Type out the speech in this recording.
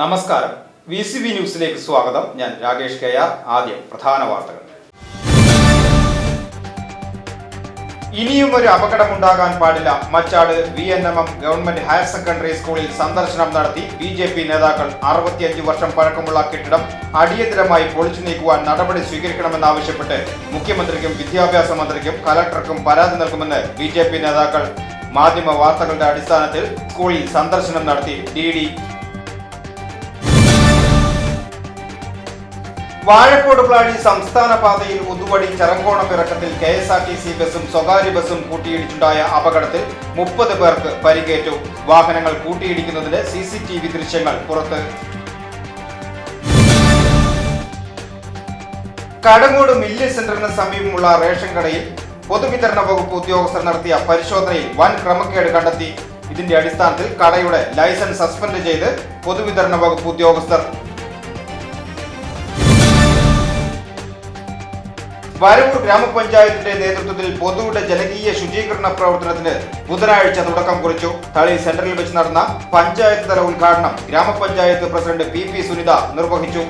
നമസ്കാരം. V C B ന്യൂസിലേക്ക് സ്വാഗതം. ഞാൻ രാകേഷ് കെ ആർ. ആദ്യം പ്രധാന വാർത്തകൾ. ഇനിയും ഒരു അപകടമുണ്ടാകാൻ പാടില്ല. Machad V N M M government higher secondary സ്കൂളിൽ സന്ദർശനം നടത്തി ബി ജെ പി നേതാക്കൾ അറുപത്തിയഞ്ച് വർഷം പഴക്കമുള്ള കെട്ടിടം അടിയന്തരമായി പൊളിച്ചു നീക്കുവാൻ നടപടി സ്വീകരിക്കണമെന്നാവശ്യപ്പെട്ട് മുഖ്യമന്ത്രിക്കും വിദ്യാഭ്യാസ മന്ത്രിക്കും കലക്ടർക്കും പരാതി നൽകുമെന്ന് ബി ജെ പി നേതാക്കൾ മാധ്യമ വാർത്തകളുടെ അടിസ്ഥാനത്തിൽ സ്കൂളിൽ സന്ദർശനം നടത്തി. ഡി ഡി വാഴക്കോട് പ്ലാഴി സംസ്ഥാന പാതയിൽ Uthuvadi Charankonam ഇറക്കത്തിൽ K S R T C ബസും സ്വകാര്യ ബസും കൂട്ടിയിടിച്ചുണ്ടായ അപകടത്തിൽ മുപ്പത് പേർക്ക് പരിക്കേറ്റു. വാഹനങ്ങൾ കൂട്ടിയിടിക്കുന്നതിന്റെ സി സി ടി വി ദൃശ്യങ്ങൾ പുറത്ത്. കടങ്ങോട് മില്ല് സെന്ററിന് സമീപമുള്ള റേഷൻ കടയിൽ പൊതുവിതരണ വകുപ്പ് ഉദ്യോഗസ്ഥർ നടത്തിയ പരിശോധനയിൽ വൻ ക്രമക്കേട് കണ്ടെത്തി. ഇതിന്റെ അടിസ്ഥാനത്തിൽ കടയുടെ ലൈസൻസ് സസ്പെൻഡ് ചെയ്ത് പൊതുവിതരണ വകുപ്പ് ഉദ്യോഗസ്ഥർ വരവൂർ ഗ്രാമപഞ്ചായത്തിന്റെ നേതൃത്വത്തിൽ പൊതുവിടെ ജനകീയ ശുചീകരണ പ്രവർത്തനത്തിന് ബുധനാഴ്ച തുടക്കം കുറിച്ചു. തളി സെന്ററിൽ വെച്ച് നടന്ന പഞ്ചായത്ത് തല ഉദ്ഘാടനം ഗ്രാമപഞ്ചായത്ത് പ്രസിഡന്റ് പി പി സുനിത നിർവഹിച്ചു.